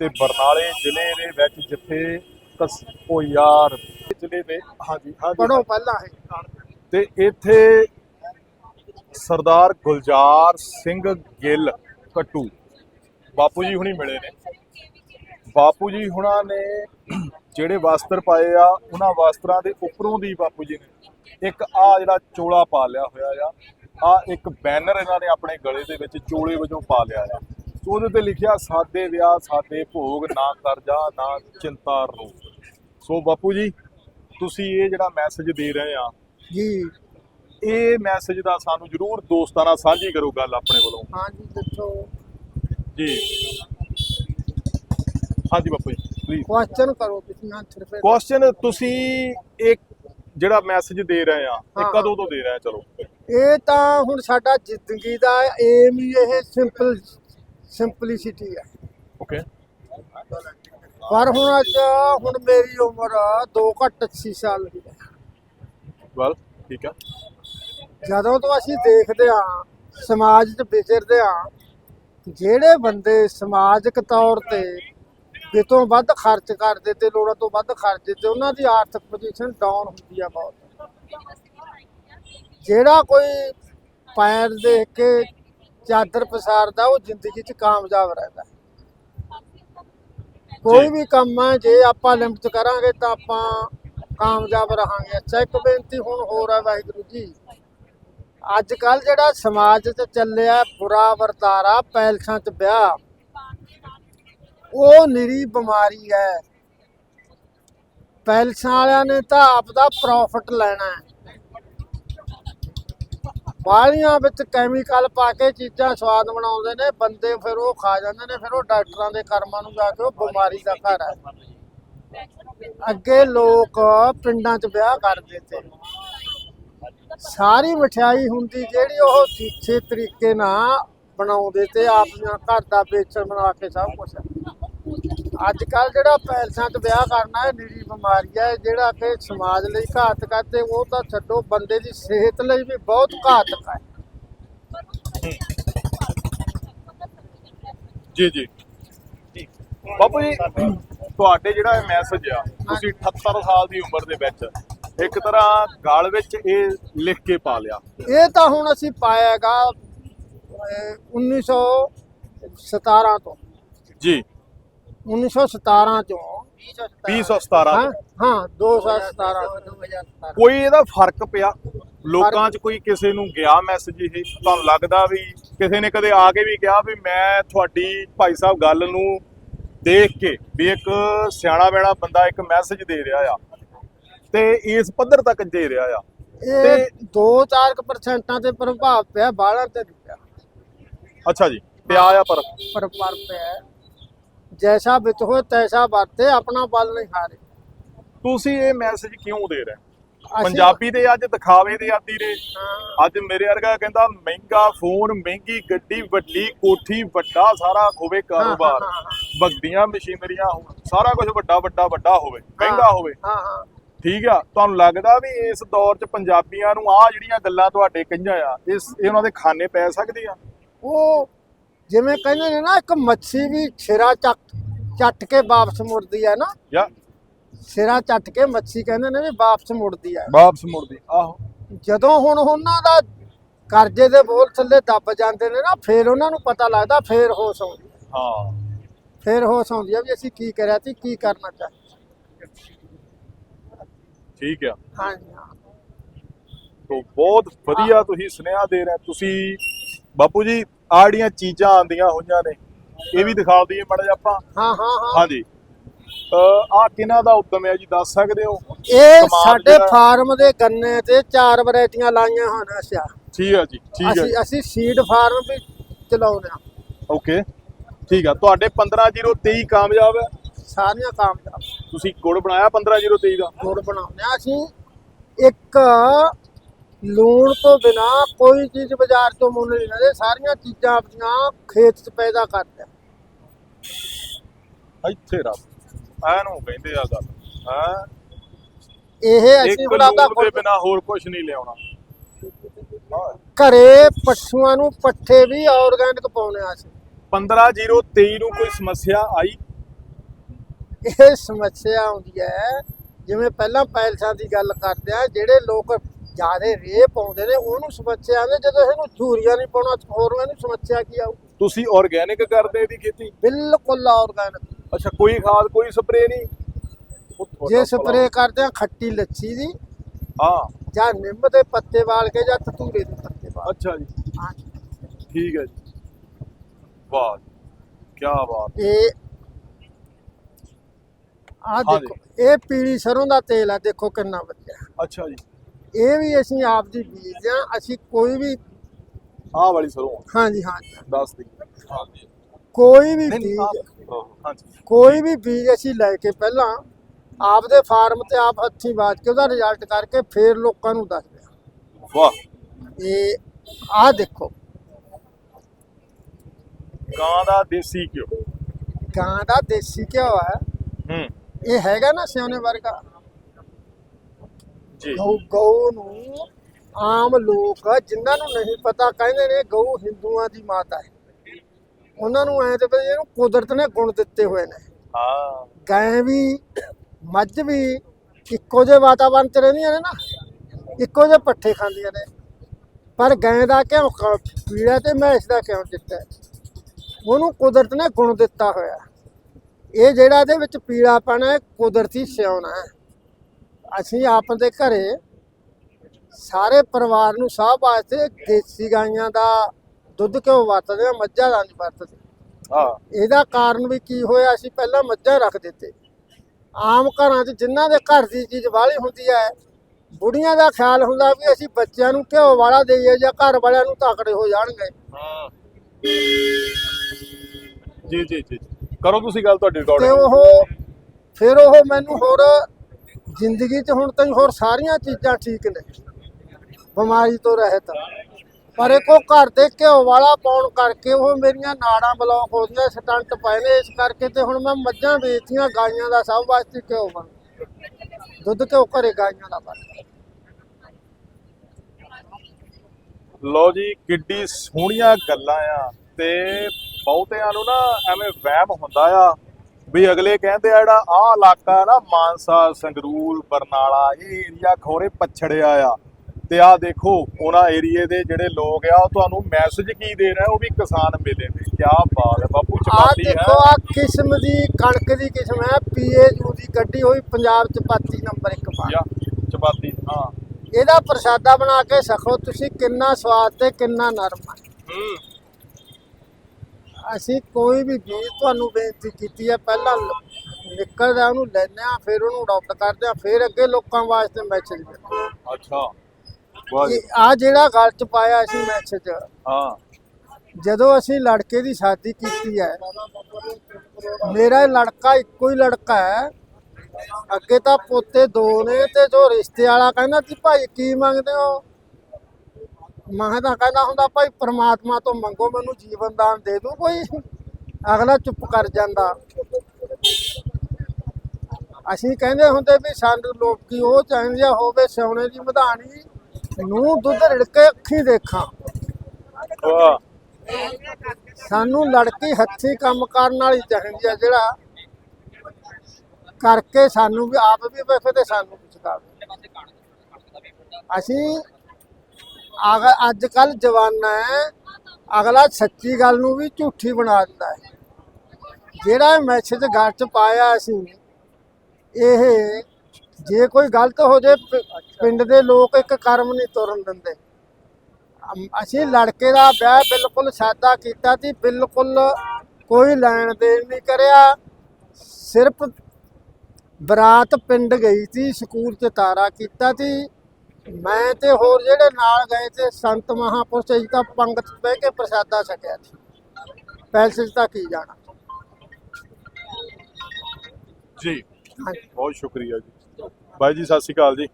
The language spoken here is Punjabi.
ਤੇ ਬਰਨਾਲੇ ਜ਼ਿਲ੍ਹੇ ਦੇ ਵਿੱਚ ਜਿੱਥੇ ਕਸ ਉਹ ਯਾਰ ਜ਼ਿਲ੍ਹੇ ਦੇ ਹਾਂਜੀ ਹਾਂਜੀ। ਪੜੋ ਪਹਿਲਾਂ ਇਹ। ਤੇ ਇੱਥੇ ਸਰਦਾਰ ਗੁਲਜ਼ਾਰ ਸਿੰਘ ਗਿੱਲ ਕੱਟੂ। ਬਾਪੂ ਜੀ ਹੁਣੀ ਮਿਲੇ ਨੇ। ਬਾਪੂ ਜੀ ਹੁਣਾਂ ਨੇ ਜਿਹੜੇ ਵਸਤਰ ਪਾਏ ਆ ਉਹਨਾਂ ਵਸਤਰਾਂ ਦੇ ਉੱਪਰੋਂ ਦੀ ਬਾਪੂ ਜੀ ਨੇ ਇੱਕ ਆ ਜਿਹੜਾ ਚੋਲਾ ਪਾ ਲਿਆ ਹੋਇਆ ਆ ਆ ਇੱਕ ਬੈਨਰ ਇਹਨਾਂ ਨੇ ਆਪਣੇ ਗਲੇ ਦੇ ਵਿੱਚ ਚੋਲੇ ਵਜੋਂ ਪਾ ਲਿਆ ਆ। ਉਹਦੇ ਤੇ ਲਿਖਿਆ ਸਾਦੇ ਵਿਆਹ ਸਾਦੇ ਭੋਗ ਨਾ ਕਰਜਾ ਨਾ ਚਿੰਤਾ ਰੋਗ ਸੋ ਬਾਪੂ ਜੀ ਤੁਸੀਂ ਇਹ ਜਿਹੜਾ ਮੈਸੇਜ ਦੇ ਰਹੇ ਆ ਜੀ। ਇਹ ਮੈਸੇਜ ਦਾ ਸਾਨੂੰ ਜਰੂਰ ਦੋਸਤਾਂ ਨਾਲ ਸਾਂਝੀ ਕਰੋ ਗੱਲ ਆਪਣੇ ਵੱਲੋਂ। ਹਾਂ ਜੀ ਦੱਸੋ। ਜੀ। ਹਾਂਜੀ ਬਾਪੂ ਜੀ ਪਲੀਜ਼ ਕੁਐਸਚਨ ਕਰੋ ਤੁਸੀਂ ਆਨਸਰ ਫਿਰ ਕੁਐਸਚਨ ਤੁਸੀਂ ਇੱਕ ਜਿਹੜਾ ਮੈਸੇਜ ਦੇ ਰਹੇ ਆ ਇਹ ਹਾਂ। ਕਦੋਂ ਤੋਂ ਦੇ ਰਹੇ ਆ? ਚਲੋ। ਇਹ ਤਾਂ ਹੁਣ ਸਾਡਾ ਜ਼ਿੰਦਗੀ ਦਾ ਏਮ ਹੀ ਇਹ ਸਿੰਪਲ ਸਿੰਪਲਿਸਿਟੀ ਹੈ ਓਕੇ ਪਰ ਹੁਣ ਅੱਜ ਹੁਣ ਮੇਰੀ ਉਮਰ 2 ਘੱਟ 80 ਸਾਲ ਦੀ ਹੈ ਵੈਲ ਠੀਕ ਆ। ਜਦੋਂ ਤੋਂ ਅਸੀਂ ਦੇਖਦੇ ਹਾਂ ਸਮਾਜ 'ਚ ਵਿਚਰਦੇ ਹਾਂ ਜਿਹੜੇ ਬੰਦੇ ਸਮਾਜਿਕ ਤੌਰ ਤੇ ਕਿਤੋਂ ਵੱਧ ਖਰਚ ਕਰਦੇ ਤੇ ਲੋੜਾਂ ਤੋਂ ਵੱਧ ਖਰਚਦੇ ਤੇ ਉਹਨਾਂ ਦੀ ਆਰਥਿਕ ਪੋਜੀਸ਼ਨ ਡਾਊਨ ਹੁੰਦੀ ਆ ਬਹੁਤ। ਜਿਹੜਾ ਕੋਈ ਪੈਰ ਦੇਖ ਕੇ ਚਾਦਰ ਪਸਾਰਦਾ ਉਹ ਜ਼ਿੰਦਗੀ 'ਚ ਕਾਮਯਾਬ ਰਹਿੰਦਾ। ਕੋਈ। ਵੀ ਕੰਮ ਹੈ ਜੇ ਆਪਾਂ ਲਿਮਟ ਕਰਾਂਗੇ ਤਾਂ ਆਪਾਂ ਕਾਮਯਾਬ ਰਹਾਂਗੇ। ਅੱਛਾ ਇੱਕ ਬੇਨਤੀ ਹੁਣ ਹੋਰ ਹੈ ਵਾਹਿਗੁਰੂ ਜੀ। ਅੱਜ ਕੱਲ ਜਿਹੜਾ ਸਮਾਜ 'ਚ ਚੱਲਿਆ ਬੁਰਾ ਵਰਤਾਰਾ ਪੈਲਸਾਂ 'ਚ ਵਿਆਹ ਉਹ ਨਿਰੀ ਬਿਮਾਰੀ ਹੈ। ਪੈਲਸਾਂ ਵਾਲਿਆਂ ਨੇ ਤਾਂ ਆਪਦਾ ਪ੍ਰੋਫਿਟ ਲੈਣਾ ਹੈ। ਬਾਲੀਆਂ ਵਿੱਚ ਕੈਮੀਕਲ ਪਾ ਕੇ ਚੀਜ਼ਾਂ ਸਵਾਦ ਬਣਾਉਂਦੇ ਨੇ, ਬੰਦੇ ਫਿਰ ਉਹ ਖਾ ਜਾਂਦੇ ਨੇ, ਫਿਰ ਉਹ ਡਾਕਟਰਾਂ ਦੇ ਕਰਮਾਂ ਨੂੰ ਜਾ ਕੇ ਉਹ ਬਿਮਾਰੀ ਦਾ ਘਰ ਹੈ। ਅੱਗੇ ਲੋਕ ਪਿੰਡਾਂ 'ਚ ਵਿਆਹ ਕਰਦੇ ਤੇ। ਸਾਰੀ ਮਠਿਆਈ ਹੁੰਦੀ ਜਿਹੜੀ ਉਹ ਤੀਛੇ ਤਰੀਕੇ ਨਾਲ ਬਣਾਉਂਦੇ ਤੇ ਆਪਣਾ ਘਰ ਦਾ ਵੇਚਣ ਬਣਾ ਕੇ ਸਭ ਕੁਝ ਅੱਜ ਕੱਲ ਜਿਹੜਾ ਪੈਲਸਾਂ 'ਚ ਵਿਆਹ ਕਰਨਾ ਹੈ ਨਿਰੀ ਬਿਮਾਰੀ ਹੈ ਜਿਹੜਾ ਕਿ ਸਮਾਜ ਲਈ ਘਾਤਕ ਹੈ ਤੇ ਉਹ ਤਾਂ ਛੱਡੋ ਬੰਦੇ ਦੀ ਸਿਹਤ ਲਈ ਵੀ ਬਹੁਤ ਘਾਤਕ ਹੈ ਜੀ ਜੀ। ਬਾਪੂ ਜੀ ਤੁਹਾਡੇ ਜਿਹੜਾ ਇਹ ਮੈਸੇਜ ਆ ਤੁਸੀਂ 78 ਸਾਲ ਦੀ ਉਮਰ ਦੇ ਵਿੱਚ ਇੱਕ ਤਰ੍ਹਾਂ ਗਾਲ ਵਿੱਚ ਇਹ ਲਿਖ ਕੇ ਪਾ ਲਿਆ। ਇਹ ਤਾਂ ਹੁਣ ਅਸੀਂ ਪਾਇਆਗਾ 1917 ਤੋਂ। ਜੀ। 1917 ਚੋਂ 2017 ਹਾਂ ਹਾਂ 2017 2017 ਕੋਈ ਇਹਦਾ ਫ਼ਰਕ ਪਿਆ? ਲੋਕਾਂ 'ਚ ਕੋਈ ਕਿਸੇ ਨੂੰ ਗਿਆ ਮੈਸੇਜ ਇਹ? ਤੁਹਾਨੂੰ ਲੱਗਦਾ ਵੀ ਕਿਸੇ ਨੇ ਕਦੇ ਆ ਕੇ ਵੀ ਕਿਹਾ ਵੀ ਮੈਂ ਤੁਹਾਡੀ ਭਾਈ ਸਾਹਿਬ ਗੱਲ ਨੂੰ ਦੇਖ ਕੇ ਵੀ ਇੱਕ ਸਿਆਣਾ ਬੈਣਾ ਬੰਦਾ ਇੱਕ ਮੈਸੇਜ ਦੇ ਰਿਹਾ ਆ ਤੇ ਇਸ ਪੱਧਰ ਤੱਕ ਦੇ ਰਿਹਾ ਆ? ਇਹ 2-4% ਤੇ ਪ੍ਰਭਾਵ ਪਿਆ ਬਾਹਲਾਂ ਤੇ ਪਿਆ। ਅੱਛਾ ਜੀ ਪਿਆ ਆ ਪਰ ਪਰ ਪਰ ਪਿਆ। ਜੈਸਾ ਬਿਤ ਹੋ ਤੈਸਾ ਵਰਤੇ ਆਪਣਾ ਬਲ ਨਹੀਂ ਹਾਰੇ। ਤੁਸੀਂ ਇਹ ਮੈਸੇਜ ਕਿਉਂ ਦੇ ਰਹੇ? ਪੰਜਾਬੀ ਦੇ ਅੱਜ ਦਿਖਾਵੇ ਦੇ ਆਦੀ ਨੇ ਅੱਜ ਮੇਰੇ ਵਰਗਾ ਕਹਿੰਦਾ ਮਹਿੰਗਾ ਫੋਨ ਮਹਿੰਗੀ ਗੱਡੀ ਵੱਡੀ ਕੋਠੀ ਵੱਡਾ ਸਾਰਾ ਹੋਵੇ ਕਾਰੋਬਾਰ। ਵੱਡੀਆਂ ਮਸ਼ੀਨਰੀਆਂ ਹੋਣ ਸਾਰਾ ਕੁਝ ਵੱਡਾ ਵੱਡਾ ਵੱਡਾ ਹੋਵੇ ਮਹਿੰਗਾ ਹੋਵੇ। ਹਾਂ ਹਾਂ। ਠੀਕ ਆ? ਤੁਹਾਨੂੰ ਲੱਗਦਾ ਵੀ ਇਸ ਦੌਰ 'ਚ ਪੰਜਾਬੀਆਂ ਨੂੰ ਆ ਜਿਹੜੀਆਂ ਗੱਲਾਂ ਤੁਹਾਡੇ ਕਹੀਆਂ ਆ ਇਸ ਇਹ ਉਹਨਾਂ ਦੇ ਖਾਨੇ ਪੈ ਸਕਦੀਆਂ? ਉਹ ਜਿਵੇਂ ਕਹਿੰਦੇ ਨੇ ਨਾ ਇੱਕ ਮੱਛੀ ਵੀ ਛਿਰਾ ਚੱਕ ਚੱਟ ਕੇ ਵਾਪਸ ਮੁੜਦੀ ਹੈ ਨਾ। ਜਾਂ ਸਿਰਾ ਚੱਟ ਕੇ ਮੱਛੀ ਕਹਿੰਦੇ ਨੇ ਵੀ ਵਾਪਸ ਮੁੜਦੀ ਹੈ ਵਾਪਸ ਮੁੜਦੀ ਆਹੋ। ਜਦੋਂ ਹੁਣ ਉਹਨਾਂ ਦਾ ਕਰਜ਼ੇ ਦੇ ਬੋਲ ਥੱਲੇ ਦੱਬ ਜਾਂਦੇ ਨੇ ਨਾ ਫਿਰ ਉਹਨਾਂ ਨੂੰ ਪਤਾ ਲੱਗਦਾ ਫਿਰ ਹੋਸ਼ ਆਉਂਦੀ ਹੈ। ਹਾਂ। ਫਿਰ ਹੋਸ਼ ਆਉਂਦੀ ਹੈ ਵੀ ਅਸੀਂ ਕੀ ਕਰਿਆ ਸੀ ਕੀ ਕਰਨਾ ਚਾਹੀਦਾ। ਠੀਕ ਆ। ਹਾਂਜੀ ਹਾਂ। ਤੋ ਬਹੁਤ ਵਧੀਆ ਤੁਸੀਂ ਸੁਨੇਹਾ ਦੇ ਰਹੇ ਤੁਸੀਂ ਬਾਪੂ ਜੀ ਆਹ ਜਿਹੜੀਆਂ ਚੀਜ਼ਾਂ ਆਂਦੀਆਂ ਹੋਈਆਂ ਨੇ। ਇਹ ਵੀ ਦਿਖਾ ਦਈਏ ਮਾੜਾ ਜਿਹਾ ਆਪਾਂ। ਹਾਂ ਹਾਂ ਹਾਂ। ਹਾਂਜੀ। ਆ ਕਿਹਨਾਂ ਦਾ ਉਦਮ ਹੈ ਜੀ? ਦੱਸ ਸਕਦੇ ਹੋ? ਇਹ ਸਾਡੇ ਜਿਹੜਾ- ਫਾਰਮ ਦੇ ਗੰਨੇ ਤੇ ਚਾਰ ਵੈਰਾਈਟੀਆਂ ਲਾਈਆਂ ਹਨ ਅਸੀਂ ਠੀਕ ਆ ਜੀ ਠੀਕ ਅਸੀਂ ਹੈ ਅਸੀਂ ਸੀਡ ਫਾਰਮ ਵੀ ਚਲਾਉਂਦੇ ਹਾਂ। ਓਕੇ। ਠੀਕ ਆ ਤੁਹਾਡੇ 15023 ਕਾਮਯਾਬ ਹੈ? ਸਾਰੀਆਂ ਕਾਮਯਾਬ। ਤੁਸੀਂ ਗੁੜ ਬਣਾਇਆ 15023 ਦਾ? ਗੁੜ ਬਣਾਉਂਦੇ ਹਾਂ ਅਸੀਂ। ਇੱਕ ਲੂਣ ਤੋਂ ਬਿਨਾ ਕੋਈ ਚੀਜ਼ ਬਾਜ਼ਾਰ ਤੋਂ ਮੁੱਲ ਨਹੀਂ ਲੈਂਦੇ ਸਾਰੀਆਂ ਚੀਜ਼ਾਂ ਆਪਣੀਆਂ ਖੇਤ 'ਚ ਪੈਦਾ ਕਰਦੇ ਇੱਥੇ ਰੱਬ ਐਨੂੰ ਕਹਿੰਦੇ ਆ ਗੱਲ ਹਾਂ? ਇਹ ਇੱਕ ਅਸੀਂ ਲੂਣ ਦੇ ਬਿਨਾ ਹੋਰ ਕੁਝ ਨਹੀਂ ਲਿਆਉਣਾ। ਹਾਂ। ਘਰੇ ਪਸ਼ੂਆਂ ਨੂੰ ਪੱਠੇ ਵੀ ਆਰਗੈਨਿਕ ਪਾਉਣੇ ਆ ਅਸੀਂ। 15023 ਨੂੰ ਕੋਈ ਸਮੱਸਿਆ ਆਈ? ਇਹ ਸਮੱਸਿਆ ਆਉਂਦੀ ਹੈ ਜਿਵੇਂ ਪਹਿਲਾਂ ਪੈਲਸਾਂ ਦੀ ਗੱਲ ਕਰਦੇ ਆ ਜਿਹੜੇ ਲੋਕ ਜਿਆਦੇ ਰੇ ਪਾਉਂਦੇ ਨੇ ਉਹਨੂੰ ਸਮੱਸਿਆ ਆਉਂਦੀ ਜਦੋਂ ਇਹਨੂੰ ਧੂਰੀਆਂ ਨਹੀਂ ਪਾਉਣਾ ਹੋਰ ਇਹਨੂੰ ਸਮੱਸਿਆ ਕੀ ਆਊ? ਤੁਸੀਂ ਆਰਗੇਨਿਕ ਕਰਦੇ ਇਹਦੀ ਖੇਤੀ? ਬਿਲਕੁਲ ਆਰਗੈਨਿਕ ਅੱਛਾ ਕੋਈ ਖਾਦ ਕੋਈ ਸਪਰੇ ਨਹੀਂ? ਜੇ। ਸਪਰੇ ਕਰਦੇ ਆ ਖੱਟੀ ਲੱਛੀ ਦੀ ਹਾਂ। ਜਾਂ ਨਿੰਮ ਦੇ ਪੱਤੇ ਵਾਲ ਕੇ ਜਾਂ ਧਤੂਰੇ ਦੇ ਪੱਤੇ ਵਾਲ ਅੱਛਾ ਜੀ। ਹਾਂ। ਠੀਕ ਹੈ ਜੀ। ਵਾਹ ਕੀ ਬਾਤ। ਇਹ ਆ। ਦੇਖੋ ਇਹ ਪੀਲੀ ਸਰੋਂ ਦਾ ਤੇਲ ਆ ਦੇਖੋ ਕਿੰਨਾ ਵਧੀਆ। ਅੱਛਾ ਜੀ। ਇਹ ਵੀ ਅਸੀਂ ਆਪ ਦੀ ਬੀਜ ਆ ਅਸੀਂ ਕੋਈ ਵੀ ਆਹ ਵਾਲੀ ਸਰੋਂ ਆ, ਹਾਂਜੀ ਹਾਂ। ਦੱਸ ਦੀ। ਹਾਂ ਕੋਈ ਵੀ ਨਹੀਂ, ਬੀਜ ਆਹ, ਹਾਂਜੀ। ਕੋਈ ਵੀ ਬੀਜ ਅਸੀਂ ਲੈ ਕੇ ਪਹਿਲਾਂ ਆਪਦੇ ਫਾਰਮ ਤੇ ਆਪ ਹੱਥੀਂ ਬਾਤ ਕੇ ਉਹਦਾ ਰਿਜ਼ਲਟ ਕਰਕੇ ਫੇਰ ਲੋਕਾਂ ਨੂੰ ਦੱਸਦੇ ਆ ਵਾਹ। ਇਹ ਆਹ ਦੇਖੋ। ਗਾਂ ਦਾ ਦੇਸੀ ਘਿਓ। ਗਾਂ ਦਾ ਦੇਸੀ ਘਿਓ ਹੈ ਹੂੰ। ਇਹ ਹੈਗਾ ਨਾ ਸਿਉਨੇ ਵਰਗਾ। ਗਊ ਗਊ ਨੂੰ ਆਮ ਲੋਕ ਜਿਨ੍ਹਾਂ ਨੂੰ ਨਹੀਂ ਪਤਾ ਕਹਿੰਦੇ ਨੇ ਗਊ ਹਿੰਦੂਆਂ ਦੀ ਮਾਤਾ ਹੈ। ਉਹਨਾਂ ਨੂੰ ਐਂ ਤੇ ਵੀ ਇਹਨੂੰ ਕੁਦਰਤ ਨੇ ਗੁਣ ਦਿੱਤੇ ਹੋਏ ਨੇ। ਹਾਂ। ਗਾਂ ਵੀ ਮੱਝ ਵੀ ਇੱਕੋ ਜਿਹੇ ਵਾਤਾਵਰਣ 'ਚ ਰਹਿੰਦੀਆਂ ਨੇ ਨਾ ਇੱਕੋ ਜਿਹੇ ਪੱਠੇ ਖਾਂਦੀਆਂ ਨੇ। ਪਰ ਗਾਂ ਦਾ ਕਿਉਂ ਪੀਲਾ ਤੇ ਮੈਂਸ ਦਾ ਕਿਉਂ ਹੈ? ਉਹਨੂੰ ਕੁਦਰਤ ਨੇ ਗੁਣ ਦਿੱਤਾ ਹੋਇਆ। ਇਹ ਜਿਹੜਾ ਇਹਦੇ ਵਿੱਚ ਪੀਲਾਪਣ ਹੈ ਕੁਦਰਤੀ ਸਿਉਣਾ ਹੈ। ਅਸੀਂ ਆਪ ਦੇ ਘਰੇ ਸਾਰੇ ਪਰਿਵਾਰ ਨੂੰ ਸਭ ਵਾਸਤੇ ਦੇਸੀ ਗਾਈਆਂ ਦਾ ਦੁੱਧ ਕਿਉਂ ਵਰਤਦੇ ਆ ਮੱਝਾਂ ਦਾ ਨਹੀਂ ਵਰਤਦੇ। ਹਾਂ। ਇਹਦਾ ਕਾਰਨ ਵੀ ਕੀ ਹੋਇਆ ਅਸੀਂ ਪਹਿਲਾਂ ਮੱਝਾਂ ਰੱਖ ਦਿੱਤੇ। ਆਮ ਘਰਾਂ 'ਚ ਜਿਨ੍ਹਾਂ ਦੇ ਘਰ ਦੀ ਚੀਜ਼ ਵਾਲੀ ਹੁੰਦੀ ਹੈ ਬੁੜੀਆਂ ਦਾ ਖਿਆਲ ਹੁੰਦਾ ਵੀ ਅਸੀਂ ਬੱਚਿਆਂ ਨੂੰ ਘਿਓ ਵਾਲਾ ਦੇਈਏ ਜਾਂ ਘਰ ਵਾਲਿਆਂ ਨੂੰ ਤਾਕੜੇ ਹੋ ਜਾਣਗੇ। ਹਾਂ। ਜੀ ਜੀ ਜੀ ਕਰੋ ਤੁਸੀਂ ਗੱਲ ਤੁਹਾਡੀ ਤੇ ਰਿਕਾਰਡ ਉਹ ਫਿਰ ਉਹ ਮੈਨੂੰ ਹੋਰ ਜ਼ਿੰਦਗੀ 'ਚ ਹੁਣ ਤਾਈਂ ਹੋਰ ਸਾਰੀਆਂ ਚੀਜ਼ਾਂ ਠੀਕ ਨੇ। ਬਿਮਾਰੀ ਤੋਂ ਰਹਿਤ। ਪਰ ਇੱਕ ਘਰ ਦੇ ਘਿਓ ਵਾਲਾ ਪਾਉਣ ਕਰਕੇ ਉਹ ਮੇਰੀਆਂ ਨਾੜਾਂ ਬਲੌਕ ਹੋ ਗਈਆਂ, ਸਟੰਟ ਪਏ ਨੇ, ਇਸ ਕਰਕੇ ਤੇ ਹੁਣ ਮੈਂ ਮੱਝਾਂ ਵੇਚੀਆਂ ਗਾਈਆਂ ਦਾ ਸਭ ਵਾਸਤੇ ਘਿਓ ਬਣ ਦੁੱਧ ਘਿਓ ਘਰੇ ਗਾਈਆਂ ਦਾ ਬਣ ਲੋ ਜੀ, ਕਿੱਡੀ ਸੋਹਣੀਆਂ ਗੱਲਾਂ ਆ ਤੇ ਬਹੁਤਿਆਂ ਨੂੰ ਨਾ ਐਵੇਂ ਵਹਿਮ ਹੁੰਦਾ ਆ। ਵੀ ਅਗਲੇ ਕਹਿੰਦੇ ਆ ਜਿਹੜਾ ਆਹ ਇਲਾਕਾ ਨਾ ਮਾਨਸਾ ਸੰਗਰੂਰ ਬਰਨਾਲਾ ਇਹ ਏਰੀਆ ਖੋਰੇ ਪਛੜਿਆ ਆ। ਤੇ ਆਹ ਦੇਖੋ ਉਹਨਾਂ ਏਰੀਏ ਦੇ ਜਿਹੜੇ ਲੋਕ ਆ ਉਹ ਤੁਹਾਨੂੰ ਮੈਸੇਜ ਕੀ ਦੇ ਰਹੇ ਆ, ਉਹ ਵੀ ਕਿਸਾਨ ਮੇਲੇ ਨੇ ਕੀ ਬਾਤ ਹੈ ਬਾਪੂ ਆ ਚਪਾਤੀ ਦੇਖੋ ਹੈ ਆ ਕਿਸਮ ਦੀ ਕਣਕ ਦੀ ਕਿਸਮ ਹੈ। ਪੀਏਯੂ ਦੀ ਗੱਡੀ ਹੋਈ ਪੰਜਾਬ ਚ ਪਾਤੀ ਨੰਬਰ 1 ਪਾ ਚਪਾਤੀ ਹਾਂ। ਇਹਦਾ ਪ੍ਰਸ਼ਾਦਾ ਬਣਾ ਕੇ ਸਖੋ ਤੁਸੀਂ ਕਿੰਨਾ ਸਵਾਦ ਤੇ ਕਿੰਨਾ ਨਰਮ ਹੈ ਹੂੰ। ਅਸੀਂ ਕੋਈ ਵੀ ਬੀਜ ਤੁਹਾਨੂੰ ਬੇਨਤੀ ਕੀਤੀ ਹੈ ਪਹਿਲਾਂ ਨਿਕਲਦਾ ਉਹਨੂੰ ਲੈਂਦੇ ਆ ਫਿਰ ਉਹਨੂੰ ਅਡਾਪਟ ਕਰਦੇ ਆ ਫਿਰ ਅੱਗੇ ਲੋਕਾਂ ਵਾਸਤੇ ਮੈਸੇਜ ਅੱਛਾ। ਆ ਜਿਹੜਾ ਗੱਲ ਚ ਪਾਇਆ ਅਸੀਂ ਮੈਸੇਜ ਹਾਂ। ਜਦੋਂ ਅਸੀਂ ਲੜਕੇ ਦੀ ਸ਼ਾਦੀ ਕੀਤੀ ਹੈ ਮੇਰਾ ਲੜਕਾ ਇੱਕੋ ਹੀ ਲੜਕਾ ਹੈ। ਅੱਗੇ ਤਾਂ ਪੋਤੇ ਦੋ ਨੇ ਤੇ ਜੋ ਰਿਸ਼ਤੇ ਵਾਲਾ ਕਹਿੰਦਾ ਕਿ ਭਾਈ ਕੀ ਮੰਗਦੇ ਹੋ? ਮੈਂ ਤਾਂ ਕਹਿੰਦਾ ਹੁੰਦਾ ਭਾਈ ਪ੍ਰਮਾਤਮਾ ਤੋਂ ਮੰਗੋ ਮੈਨੂੰ ਜੀਵਨ ਦਾਨ ਦੇ ਦੂ ਕੋਈ ਅਗਲਾ ਚੁੱਪ ਕਰ ਜਾਂਦਾ। ਅਸੀਂ ਕਹਿੰਦੇ ਹੁੰਦੇ ਵੀ ਸਾਨੂੰ ਲੋਕੀ ਉਹ ਚਾਹੀਦੀ ਹੋਵੇ ਸੋਨੇ ਦੀ ਮਧਾਣੀ ਨੂੰ ਦੁੱਧ ਰਿੜਕੇ ਅੱਖੀ ਦੇਖਾਂ। ਸਾਨੂੰ ਲੜਕੀ ਹੱਥੀ ਕੰਮ ਕਰਨ ਵਾਲੀ ਚਾਹੀਦੀ ਆ ਜਿਹੜਾ ਕਰਕੇ ਸਾਨੂੰ ਵੀ ਆਪ ਵੀ ਵੇਖੇ ਤੇ ਸਾਨੂੰ ਸਿਖਾਵੇ ਅਸੀਂ ਅੱਜ ਕੱਲ ਜਵਾਨਾ ਹੈ, ਅਗਲਾ ਸੱਚੀ ਗੱਲ ਨੂੰ ਵੀ ਝੂਠੀ ਬਣਾ ਦਿੰਦਾ ਹੈ। ਜਿਹੜਾ ਮੈਸੇਜ ਗੱਲ ਚ ਪਾਇਆ ਅਸੀਂ ਇਹ ਜੇ ਕੋਈ ਗਲਤ ਹੋ ਜੇ, ਪਿੰਡ ਦੇ ਲੋਕ ਇੱਕ ਕਰਮ ਨਹੀਂ ਤੁਰਨ ਦਿੰਦੇ। ਅਸੀਂ ਲੜਕੇ ਦਾ ਵਿਆਹ ਬਿਲਕੁਲ ਸਾਦਾ ਕੀਤਾ ਸੀ, ਬਿਲਕੁਲ ਕੋਈ ਲੈਣ ਦੇਣ ਨਹੀਂ ਕਰਿਆ। ਸਿਰਫ ਬਰਾਤ ਪਿੰਡ ਗਈ ਸੀ, ਸਕੂਲ 'ਚ ਤਾਰਾ ਕੀਤਾ ਸੀ। ਮੈਂ ਤੇ ਹੋਰ ਜਿਹੜੇ ਨਾਲ ਗਏ ਤੇ ਸੰਤ ਮਹਾਪੁਰਸ਼ ਜੀ ਤਾਂ ਪੰਗਤ ਬਹਿ ਕੇ ਪ੍ਰਸਾਦਾ ਛਕਿਆ ਸੀ। ਪੈਸੇ ਤਾਂ ਕੀ ਜਾਣਾ। ਜੀ ਹਾਂਜੀ। ਬਹੁਤ ਸ਼ੁਕਰੀਆ ਜੀ। ਬਾਈ ਜੀ ਸਤਿ ਸ਼੍ਰੀ ਅਕਾਲ ਜੀ।